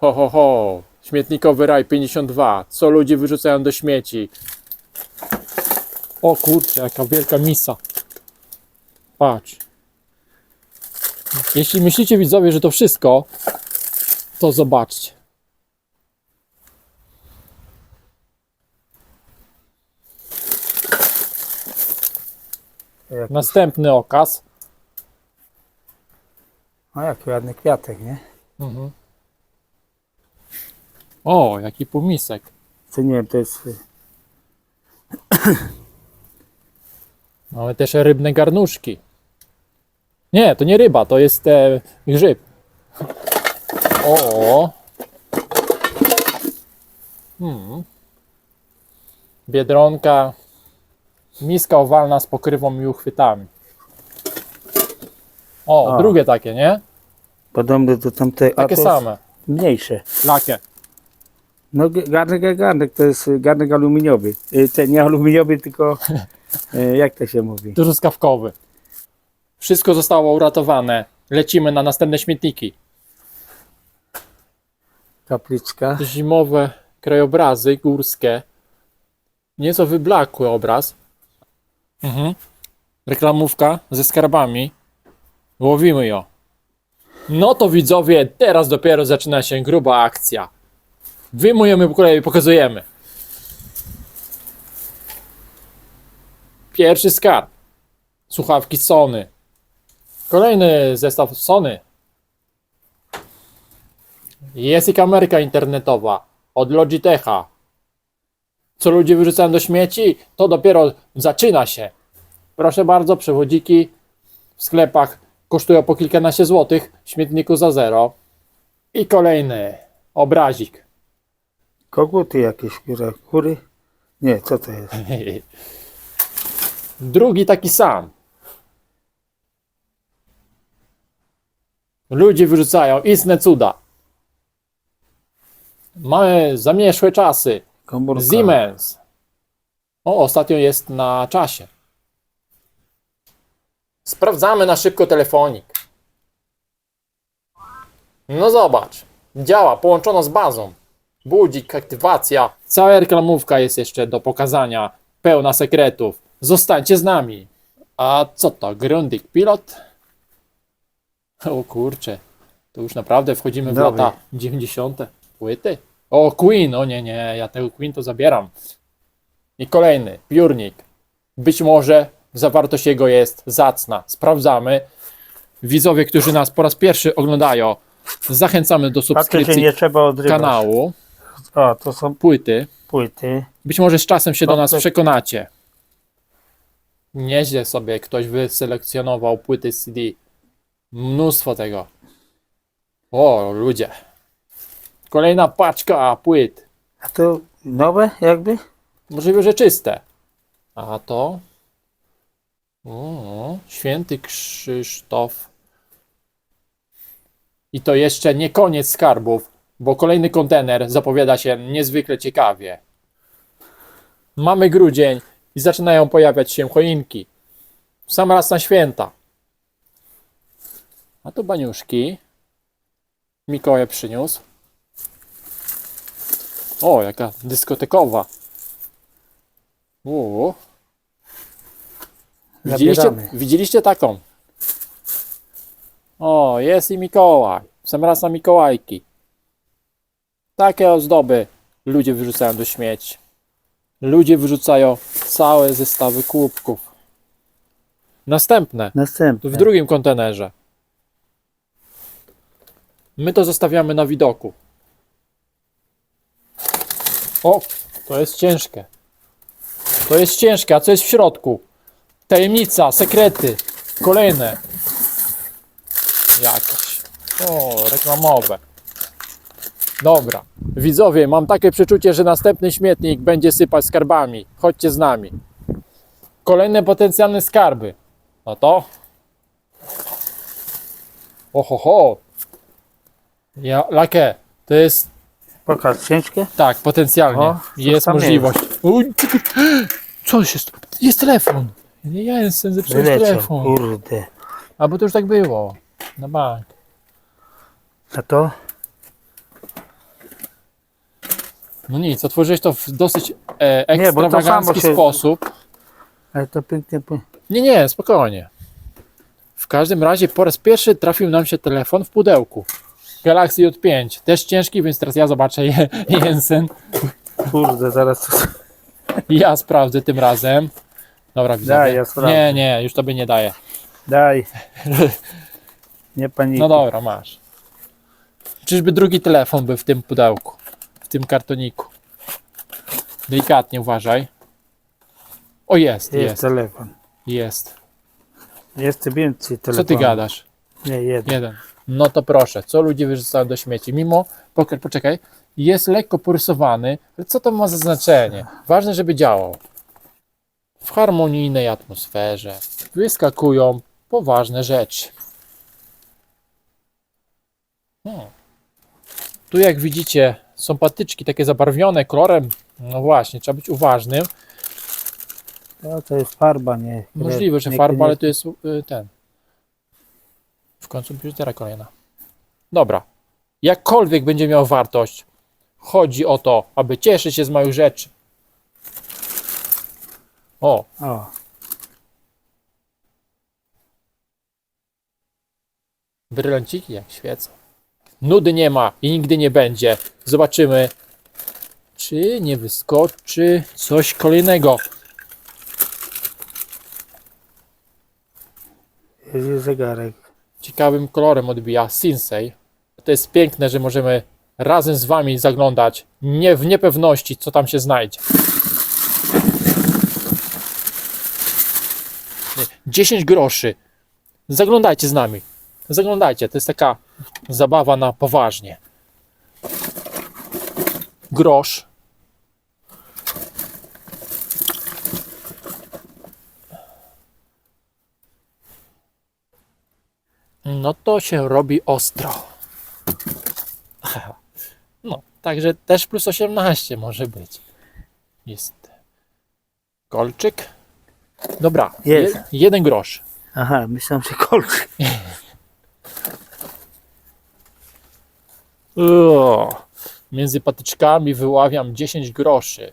Ho, ho, ho. Śmietnikowy raj 52. Co ludzie wyrzucają do śmieci? O kurczę, jaka wielka misa. Patrz. Jeśli myślicie widzowie, że to wszystko, to zobaczcie. Następny okaz. o, jaki ładny kwiatek, nie? Mhm. O, jaki półmisek. Co nie wiem, to jest... Mamy też rybne garnuszki. Nie, to nie ryba, to jest e, grzyb. O. Hmm. Biedronka. Miska owalna z pokrywą i uchwytami. O, A. drugie takie, nie? Podobne do tamtej... Takie same. Mniejsze. Lakie. No garnek garnek, to jest y, garnek aluminiowy. Y, Ten nie aluminiowy, tylko... y, Jak to się mówi? Truskawkowy. Wszystko zostało uratowane. Lecimy na następne śmietniki. Kapliczka. zimowe krajobrazy górskie. Nieco wyblakły obraz. Mhm. Reklamówka ze skarbami. Łowimy ją. No to widzowie, teraz dopiero zaczyna się gruba akcja. Wyjmujemy po kolei, pokazujemy. Pierwszy skarb. Słuchawki Sony. Kolejny zestaw Sony. Jest i kamerka internetowa od Logitecha. Co ludzie wyrzucają do śmieci, to dopiero zaczyna się. Proszę bardzo, przewodziki w sklepach kosztują po kilkanaście złotych, w śmietniku za zero. I kolejny obrazik. Koguty jakieś. Kury? Nie, co to jest? Drugi taki sam. Ludzie wyrzucają istne cuda. Mamy zamieszłe czasy. Komórka. Siemens. O, ostatnio jest na czasie. Sprawdzamy na szybko telefonik. No zobacz. Działa, połączono z bazą. Budzik, aktywacja. Cała reklamówka jest jeszcze do pokazania. Pełna sekretów. Zostańcie z nami. A co to? Grundig Pilot? O kurcze. To już naprawdę wchodzimy w Dobry. lata 90. Płyty? O, Queen! O nie, nie, ja tego Queen to zabieram. I kolejny, piórnik. Być może zawartość jego jest zacna. Sprawdzamy. Widzowie, którzy nas po raz pierwszy oglądają, zachęcamy do Patrzę, że subskrypcji nie trzeba odrywać. kanału, O, to są płyty. płyty. Być może z czasem się do nas Komplek- przekonacie. Nieźle sobie ktoś wyselekcjonował płyty CD. Mnóstwo tego. O, ludzie. Kolejna paczka płyt. A to nowe jakby? Możliwe, że czyste. A to. O, święty Krzysztof. I to jeszcze nie koniec skarbów, bo kolejny kontener zapowiada się niezwykle ciekawie. Mamy grudzień i zaczynają pojawiać się choinki. Sam raz na święta. A to baniuszki. Mikołaj przyniósł. O, jaka dyskotekowa. Uuu. Widzieliście, widzieliście taką? O, jest i Mikołaj. Sam raz na Mikołajki. Takie ozdoby ludzie wyrzucają do śmieci. Ludzie wyrzucają całe zestawy kubków. Następne. Następne. W drugim kontenerze. My to zostawiamy na widoku. O, to jest ciężkie. To jest ciężkie, a co jest w środku? Tajemnica, sekrety. Kolejne. Jakieś. O, reklamowe. Dobra. Widzowie, mam takie przeczucie, że następny śmietnik będzie sypać skarbami. Chodźcie z nami. Kolejne potencjalne skarby. No to. Oho, ho. Ja, Lakie, to jest Pokaż, ciężkie? tak, potencjalnie. O, jest możliwość. Uj, co jest? Jest telefon. Nie ja jestem Wyleciał, telefon. kurde. A bo to już tak było. Na bank. A to? No nic, otworzyłeś to w dosyć e, Nie, bo to samo ekstrawagancki się- sposób. Ale to pięknie. po- Nie, nie, spokojnie. W każdym razie po raz pierwszy trafił nam się telefon w pudełku. Galaxy J5. Też ciężki, więc teraz ja zobaczę je, Jensen. Kurde, zaraz. to- ja sprawdzę tym razem. Dobra, widzę. Daj, ja sprawdzę. Nie, nie, już tobie nie daję. Daj. Nie panikuj. No dobra, masz. Czyżby drugi telefon był w tym pudełku, w tym kartoniku. Delikatnie uważaj. O, jest, Jest, jest, telefon. jest. Jest więcej Co telefonów. ty gadasz? Nie, jeden. Jeden. No to proszę, co ludzie wyrzucają do śmieci? Mimo, poczekaj, jest lekko porysowany, ale co to ma za znaczenie? Ważne, żeby działał. W harmonijnej atmosferze wyskakują poważne rzeczy. Hmm. Tu jak widzicie są patyczki takie zabarwione kolorem. No właśnie, trzeba być uważnym. No, to jest farba, nie. Możliwe, że farba, ale to jest y, ten. W końcu biżuteria kolejna. Dobra. Jakkolwiek będzie miał wartość, chodzi o to, aby cieszyć się z małych rzeczy. O, O, brylanciki jak świecą. Nudy nie ma i nigdy nie będzie. Zobaczymy, czy nie wyskoczy coś kolejnego. jest zegarek. ciekawym kolorem odbija Sinsei. To jest piękne, że możemy razem z Wami zaglądać nie w niepewności, co tam się znajdzie. Nie, 10 groszy. Zaglądajcie z nami. Zaglądajcie, to jest taka zabawa na poważnie. Grosz. No to się robi ostro. No, także też plus 18 może być. Jest kolczyk. Dobra, Jest. je- jeden grosz. Aha, myślałem, że kolczyk. O, między patyczkami wyławiam 10 groszy.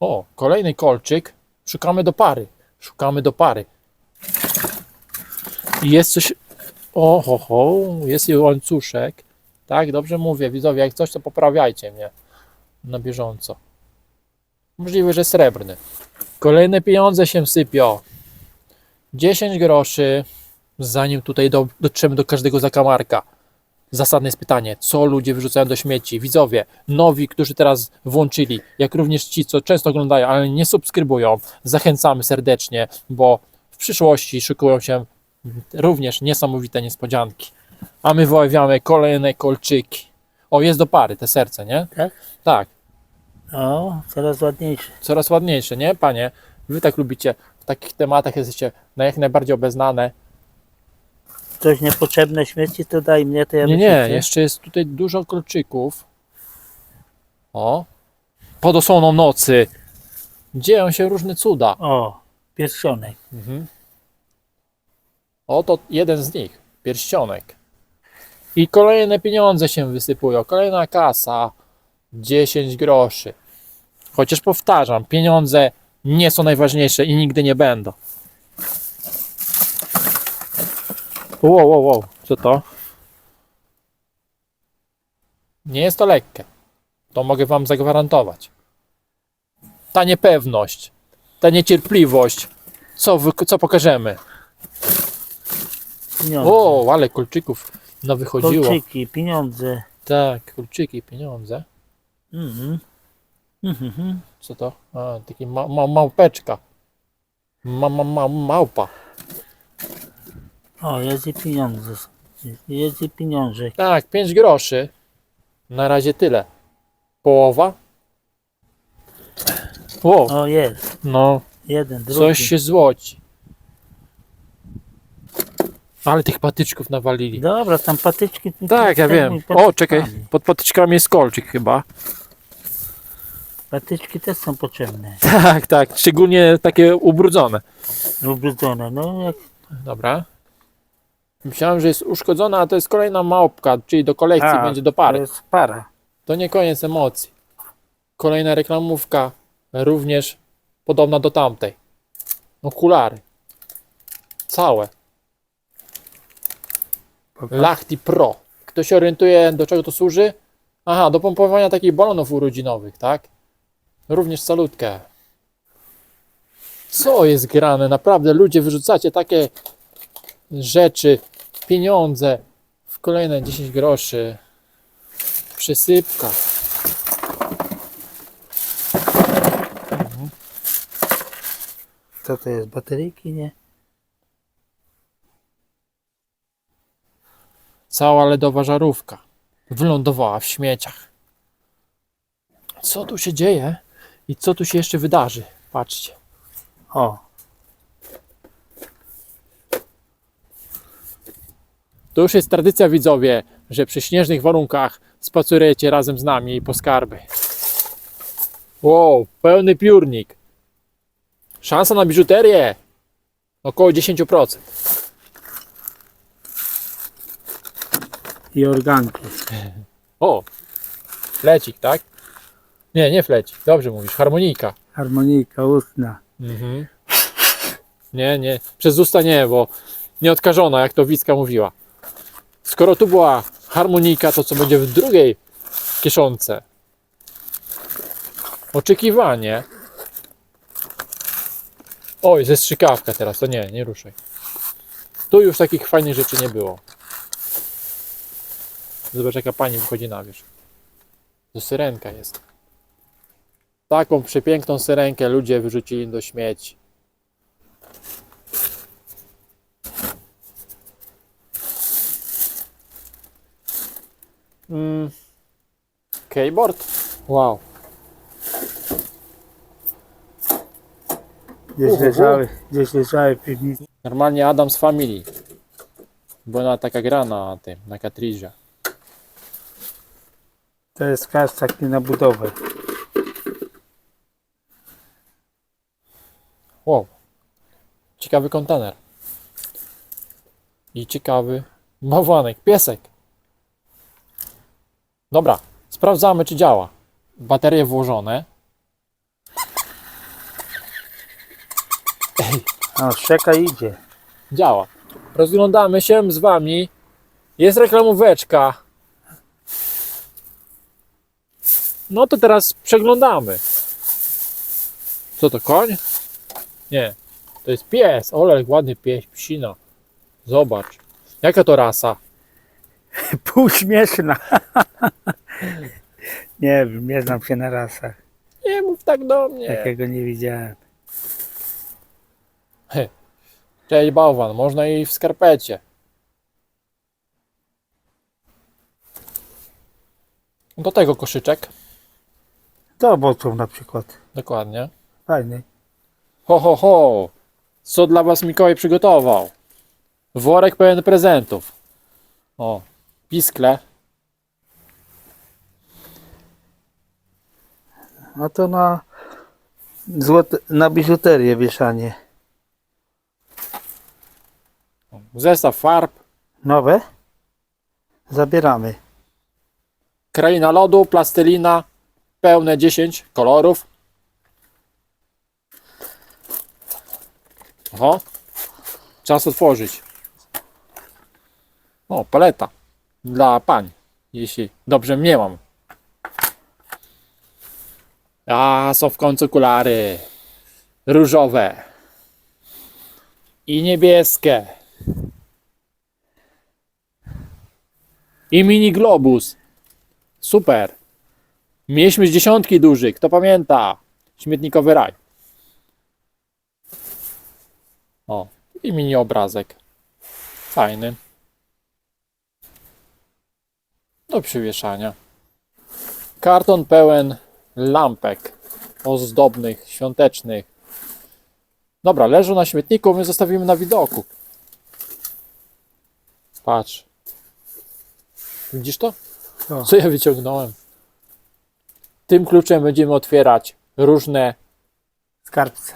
O, kolejny kolczyk. Szukamy do pary. Szukamy do pary. I Jest coś. O, ho, jest łańcuszek. Tak, dobrze mówię, widzowie. Jak coś, to poprawiajcie mnie na bieżąco. Możliwe, że srebrny. Kolejne pieniądze się sypią. 10 groszy zanim tutaj do, dotrzemy do każdego zakamarka. Zasadne jest pytanie, co ludzie wyrzucają do śmieci? Widzowie, nowi, którzy teraz włączyli, jak również ci, co często oglądają, ale nie subskrybują, zachęcamy serdecznie, bo w przyszłości szykują się również niesamowite niespodzianki. A my wyławiamy kolejne kolczyki. O, jest do pary te serce, nie? Tak? Tak, O, coraz ładniejszy. coraz ładniejsze, nie, panie? Wy tak lubicie, w takich tematach jesteście na jak najbardziej obeznane. Coś niepotrzebne śmieci, to daj mnie, to ja Nie, nie, jeszcze jest tutaj dużo kolczyków. O, pod osłoną nocy. Dzieją się różne cuda. O, pierścionek. Mhm. Oto jeden z nich, pierścionek. I kolejne pieniądze się wysypują. Kolejna kasa, 10 groszy. Chociaż powtarzam, pieniądze nie są najważniejsze i nigdy nie będą. Wow, wow, wow, co to? Nie jest to lekkie. To mogę Wam zagwarantować. Ta niepewność, ta niecierpliwość, co, wy, co pokażemy? Pieniądze. O, ale kolczyków no wychodziło. Kolczyki, pieniądze. Tak, kolczyki, pieniądze. Mhm. Mhm. Co to? A, taki ma, ma, małpeczka. Ma, ma, ma, małpa. O, jest i pieniądze. Jest i pieniądze. Tak, 5 groszy. Na razie tyle. Połowa? O, O, jest. no, Jeden, drugi. coś się złoci. Ale tych patyczków nawalili. Dobra, tam patyczki. Tak, ja wiem. O, czekaj, pod patyczkami jest kolczyk chyba. Patyczki też są potrzebne. Tak, tak, szczególnie takie ubrudzone. Ubrudzone. No, jak Dobra. Myślałem, że jest uszkodzona, a to jest kolejna małpka, czyli do kolekcji A, będzie do To pary. jest para. To nie koniec emocji. Kolejna reklamówka, również podobna do tamtej. Okulary. Całe. Lachti Pro. Kto się orientuje, do czego to służy? Aha, do pompowania takich balonów urodzinowych, tak? Również salutkę. Co jest grane? Naprawdę ludzie wyrzucacie takie rzeczy, pieniądze w kolejne 10 groszy. Przysypka. Co to jest? Bateryjki, nie? Cała ledowa żarówka wylądowała w śmieciach. Co tu się dzieje i co tu się jeszcze wydarzy? Patrzcie. O, To już jest tradycja, widzowie, że przy śnieżnych warunkach spacerujecie razem z nami po skarby. Wow, pełny piórnik. Szansa na biżuterię około 10%. i organki. O, flecik, tak? Nie, nie flecik. Dobrze mówisz, harmonika. Harmonika ustna. Mhm. Nie, nie. Przez usta nie, bo nieodkażona, jak to Wicka mówiła. Skoro tu była harmonika, to co będzie w drugiej kieszonce? Oczekiwanie. Oj, ze strzykawka teraz, to nie, nie ruszaj. Tu już takich fajnych rzeczy nie było. Zobacz, jaka pani wychodzi na wierzch. To syrenka jest. Taką przepiękną syrenkę ludzie wyrzucili do śmieci. Mm. Keyboard? Wow. Gdzieś Uhu. leżały, gdzieś leżały w piwnicy. Normalnie Adams Family. Była taka gra na tym, na kartridżach. To jest kasz taki na budowę. Wow. Ciekawy kontener. I ciekawy bałwanek, piesek. Dobra, sprawdzamy czy działa. Baterie włożone. A, szczeka idzie. Działa. Rozglądamy się z wami. Jest reklamóweczka. No to teraz przeglądamy. Co to koń? Nie. To jest pies. Ole, ładny pies, psina. Zobacz. Jaka to rasa? Półśmieszna. nie wiem, nie znam się na rasach. Nie mów tak do mnie. Takiego nie widziałem. Cześć bałwan, można i w skarpecie. Do tego koszyczek. Do owoców na przykład. Dokładnie. Fajny. Ho, ho, ho! Co dla was Mikołaj przygotował? Worek pełen prezentów. O, piskle. No to na złote, na biżuterię wieszanie. Zestaw farb. Nowe? Zabieramy. Kraina lodu, plastelina. Pełne 10 kolorów. Oho. Czas otworzyć. O, paleta. Dla pań. Jeśli dobrze mnie mam. A, są w końcu okulary. Różowe. I niebieskie. I mini globus. Super. Mieliśmy z dziesiątki duży, kto pamięta? Śmietnikowy raj. O, i mini obrazek. Fajny. Do przywieszania. Karton pełen lampek ozdobnych, świątecznych. Dobra, leżą na śmietniku, my zostawimy na widoku. Patrz. Widzisz to? Co? Ja wyciągnąłem? Tym kluczem będziemy otwierać różne. Skarbce.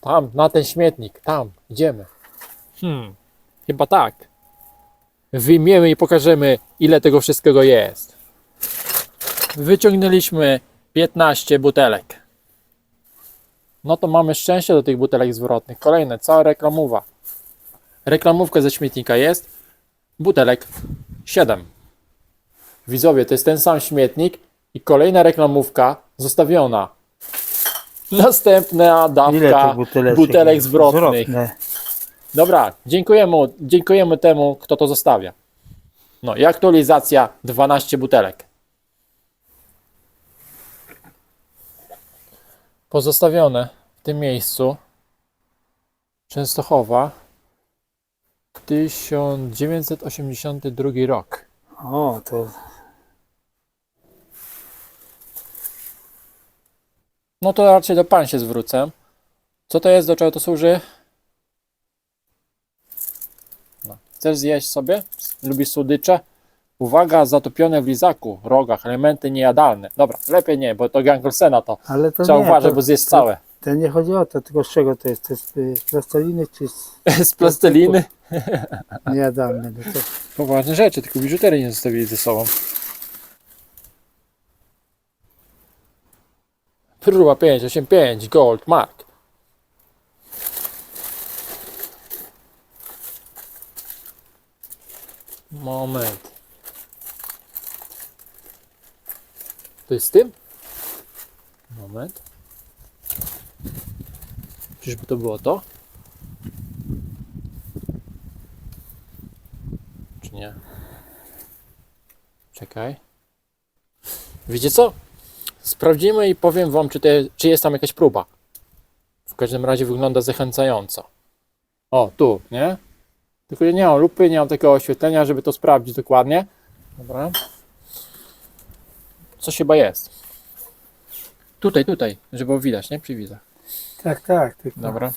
Tam, na ten śmietnik, tam, idziemy. Hmm, chyba tak. Wyjmiemy i pokażemy, ile tego wszystkiego jest. Wyciągnęliśmy 15 butelek. No to mamy szczęście do tych butelek zwrotnych. Kolejne, cała reklamowa. Reklamówka ze śmietnika jest. Butelek 7. Widzowie, to jest ten sam śmietnik i kolejna reklamówka zostawiona. Następna dawka butelek, butelek zwrotnych. Zwrotne. Dobra, dziękujemy, dziękujemy temu, kto to zostawia. No i aktualizacja 12 butelek. Pozostawione w tym miejscu Częstochowa 1982 rok. O, to No to raczej do pan się zwrócę. Co to jest, do czego to służy? No. Chcesz zjeść sobie? Lubisz słodycze? Uwaga, zatopione w lizaku, rogach, elementy niejadalne. Dobra, lepiej nie, bo to Ganglsena to. ale to Trzeba nie, uważać, to, bo zjesz to, całe. to nie chodzi o to, tylko z czego to jest? To jest y, plasteliny czy z Z plasteliny. niejadalne? No to, Poważne rzeczy, tylko biżuterię nie zostawili ze sobą. Próba 585, gold, mark. Moment. To jest z tym? Moment. Czyżby to było to? Czy nie? Czekaj. Wiecie co? Sprawdzimy i powiem wam, czy, te, czy jest tam jakaś próba. W każdym razie wygląda zachęcająco. O, tu, nie? Tylko ja nie mam lupy, nie mam takiego oświetlenia, żeby to sprawdzić dokładnie. Dobra. Coś chyba jest. Tutaj, tutaj, żeby było widać, nie? Przy widzach. tak, tak. Tylko Dobra.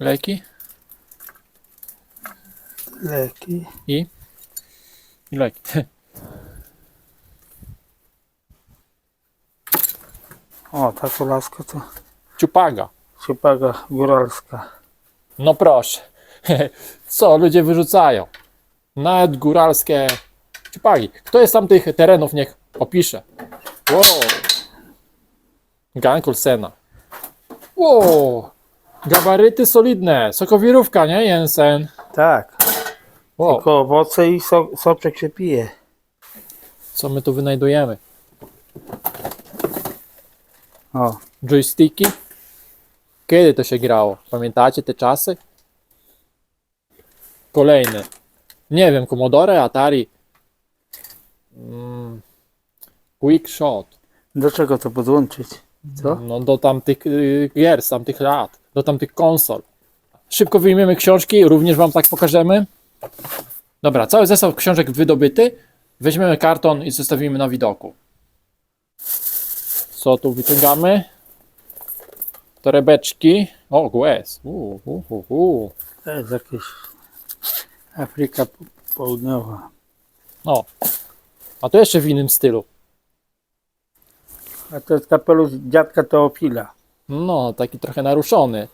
Leki Leki. i... I leki. O, ta kolaska to Ciupaga. Siepaga góralska. No proszę. Co ludzie wyrzucają? Nawet góralskie ciupagi. Kto jest tam tych terenów, niech opisze. Wow. Gankul Sena. Wow. Gabaryty solidne. Sokowirówka, nie Jensen? Tak, Wow. tylko owoce i so, soczek się pije. Co my tu wynajdujemy? O, Joysticki? Kiedy to się grało? Pamiętacie te czasy? Kolejny. Nie wiem, Commodore, Atari. Mm. Quick Shot. do czego to podłączyć? Co? No do tamtych y, gier z tamtych lat. Do tamtych konsol. Szybko wyjmiemy książki, również wam tak pokażemy. Dobra, cały zestaw książek wydobyty. Weźmiemy karton i zostawimy na widoku. Co tu wyciągamy? Torebeczki. O, głez. U, u, u, u. To jest jakieś Afryka Południowa. O. A to jeszcze w innym stylu. A to jest kapelusz dziadka Teofila. No, taki trochę naruszony.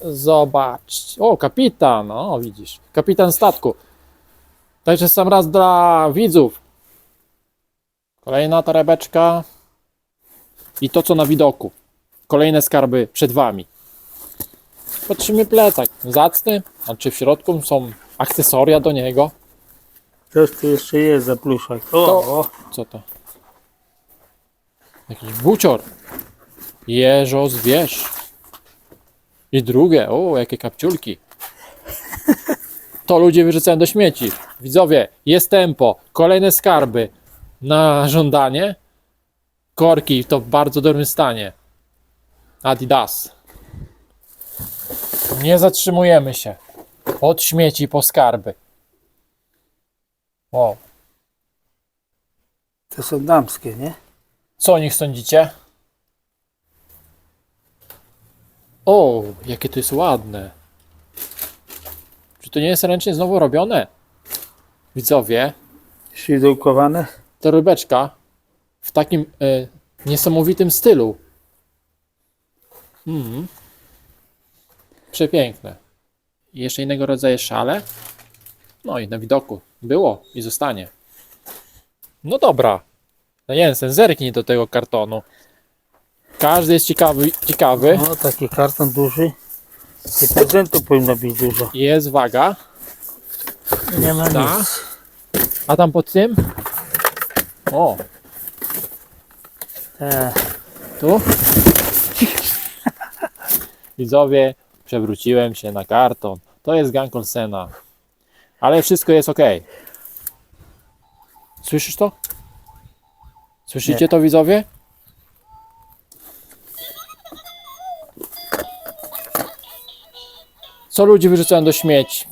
Zobacz. O, kapitan. O, widzisz. Kapitan statku. Także sam raz dla widzów. Kolejna torebeczka. I to, co na widoku. Kolejne skarby przed wami. Patrzymy plecak. Zacny. A czy w środku są akcesoria do niego? Coś tu jeszcze jest za pluszak. O, To- o, Co to? Jakiś bucior. Jeżo zwierz. I drugie. O, jakie kapciulki. To ludzie wyrzucają do śmieci. Widzowie, jest tempo. Kolejne skarby. Na żądanie. Korki to w bardzo dobrym stanie. Adidas. Nie zatrzymujemy się. Od śmieci po skarby. Wow. to są damskie, nie? Co o nich sądzicie? O, jakie to jest ładne. Czy to nie jest ręcznie znowu robione? Widzowie, Świdełkowane. ta rybeczka w takim e, niesamowitym stylu. Mhm. Przepiękne. I jeszcze innego rodzaju szale. No i na widoku było i zostanie. No dobra. No Jensen, zerknij do tego kartonu. Każdy jest ciekawy, ciekawy. O, taki karton duży. I prezentu powinno być dużo. Jest waga. Nie ma Tak. nic. A tam pod tym? O, Tak. tu? Widzowie, przewróciłem się na karton. To jest Gang Olsena. Ale wszystko jest ok. Słyszysz to? Słyszycie Nie. to widzowie? Co ludzie wyrzucają do śmieci?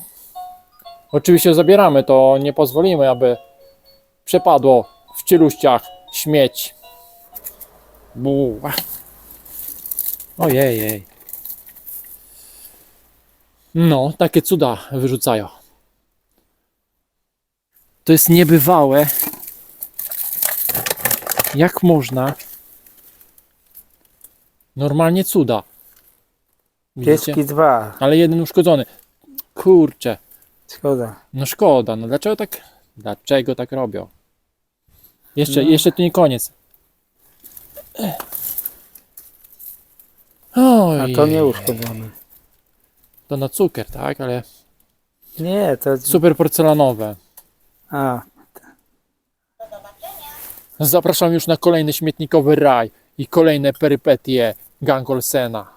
Oczywiście zabieramy to, nie pozwolimy, aby przepadło w cieluściach śmieć. Buła. Ojej. No, takie cuda wyrzucają. To jest niebywałe. Jak można? Normalnie cuda. Widzicie? Pieski dwa. Ale jeden uszkodzony. Kurczę. Szkoda. No szkoda, no dlaczego tak, dlaczego tak robią? Jeszcze, No. jeszcze tu nie koniec. Oj, A to nie uszkodzony. To na cukier, tak, ale Nie, to... super porcelanowe. A, Zapraszam już na kolejny śmietnikowy raj i kolejne perypetie Gang Olsena.